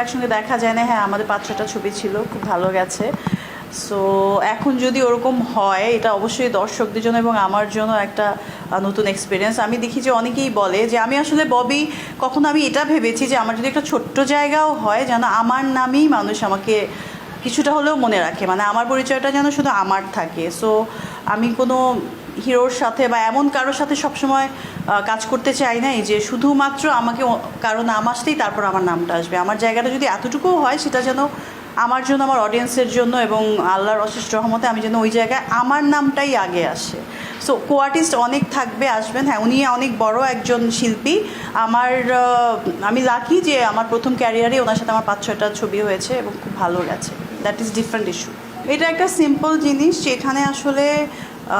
একসঙ্গে দেখা যায় না হ্যাঁ আমাদের পাঁচ ছটা ছবি ছিল, খুব ভালো গেছে। সো এখন যদি ওরকম হয়, এটা অবশ্যই দর্শকদের জন্য এবং আমার জন্য একটা নতুন এক্সপিরিয়েন্স আমি দেখি যে অনেকেই বলে যে, আমি আসলে ববি, কখনো আমি এটা ভেবেছি যে আমার যদি একটা ছোট্ট জায়গাও হয়, যেন আমার নামেই মানুষ আমাকে কিছুটা হলেও মনে রাখে। মানে আমার পরিচয়টা যেন শুধু আমার থাকে। সো আমি কোনো হিরোর সাথে বা এমন কারোর সাথে সবসময় কাজ করতে চাই নাই যে শুধুমাত্র আমাকে কারও নাম আসতেই তারপর আমার নামটা আসবে। আমার জায়গাটা যদি এতটুকুও হয়, সেটা যেন আমার জন্য, আমার অডিয়েন্সের জন্য এবং আল্লাহর অশেষ রহমতে আমি যেন ওই জায়গায় আমার নামটাই আগে আসে। সো কো আর্টিস্ট অনেক থাকবে, আসবেন। হ্যাঁ উনি অনেক বড় একজন শিল্পী। আমার আমি লাকি যে আমার প্রথম ক্যারিয়ারে ওনার সাথে আমার পাঁচ ছয়টা ছবি হয়েছে এবং খুব ভালো গেছে। দ্যাট ইজ ডিফারেন্ট ইস্যু এটা একটা সিম্পল জিনিস যেখানে আসলে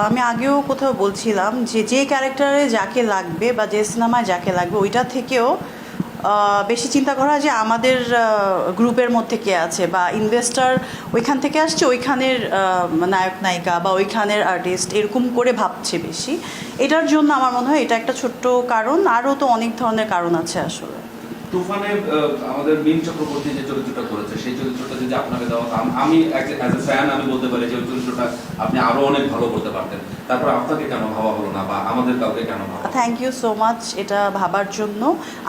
আমি আগেও কোথাও বলছিলাম যে যে ক্যারেক্টারে যাকে লাগবে বা যে সিনেমায় যাকে লাগবে, ওইটা থেকেও বেশি চিন্তা করা যে আমাদের গ্রুপের মধ্যে কে আছে বা ইনভেস্টার ওইখান থেকে আসছে, ওইখানের নায়ক নায়িকা বা ওইখানের আর্টিস্ট এরকম করে ভাবছে বেশি। এটার জন্য আমার মনে হয় এটা একটা ছোট্ট কারণ, আরও তো অনেক ধরনের কারণ আছে আসলে। তুফানে আমাদের মিম চক্রবর্তী যে চরিত্রটা করেছে, সেই চরিত্রটা যদি আপনাকে দেওয়া আমি অ্যাজ এ ফ্যান আমি বলতে পারি যে চরিত্রটা আপনি আরও অনেক ভালো করতে পারতেন। তারপর আপনাকে কেন ভাবা হলো না বা আমাদের কাউকে কেন? থ্যাংক ইউ সো মাচ এটা ভাবার জন্য।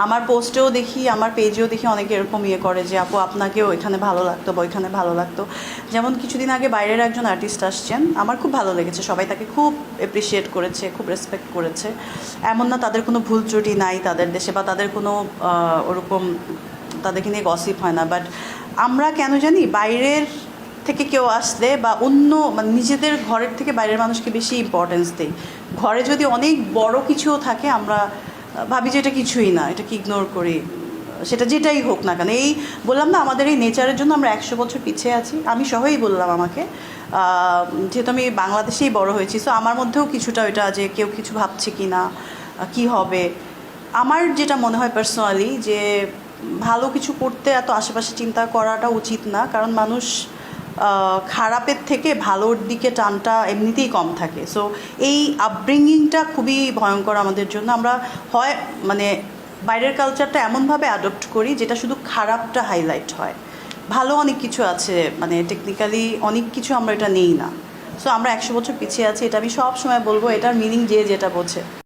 আমার পোস্টেও দেখি, আমার পেজেও দেখি অনেকে এরকম ইয়ে করে যে, আপু, আপনাকেও এখানে ভালো লাগতো বা ওইখানে ভালো লাগতো। যেমন কিছুদিন আগে বাইরের একজন আর্টিস্ট আসছেন, আমার খুব ভালো লেগেছে। সবাই তাকে খুব এপ্রিসিয়েট করেছে, খুব রেসপেক্ট করেছে। এমন না তাদের কোনো ভুল ত্রুটি নাই তাদের দেশে বা তাদের কোনো ওরকম, তাদেরকে নিয়ে গসিপ হয় না। বাট আমরা কেন জানি, বাইরের থেকে কেউ আসলে বা অন্য মানে নিজেদের ঘরের থেকে বাইরের মানুষকে বেশি ইম্পর্টেন্স দেই ঘরে যদি অনেক বড় কিছুও থাকে, আমরা ভাবি যে এটা কিছুই না, এটাকে ইগনোর করি। সেটা যেটাই হোক না কেন, এই বললাম না, আমাদের এই নেচারের জন্য আমরা একশো বছর পিছিয়ে আছি। আমি সহই বললাম আমাকে যেহেতু আমি বাংলাদেশেই বড় হয়েছি সো আমার মধ্যেও কিছুটা ওইটা যে কেউ কিছু ভাবছে কি না কি হবে। আমার যেটা মনে হয় পার্সোনালি যে ভালো কিছু করতে এত আশেপাশে চিন্তা করাটা উচিত না, কারণ মানুষ খারাপের থেকে ভালোর দিকে টানটা এমনিতেই কম থাকে। সো এই আপব্রিঙ্গিংটা খুবই ভয়ঙ্কর আমাদের জন্য। আমরা হয় মানে বাইরের কালচারটা এমনভাবে অ্যাডপ্ট করি যেটা শুধু খারাপটা হাইলাইট হয়। ভালো অনেক কিছু আছে মানে টেকনিক্যালি অনেক কিছু আমরা এটা নেই না। সো আমরা একশো বছর পিছিয়ে আছি, এটা আমি সব সময় বলব, এটার মিনিং যে যেটা বোঝে।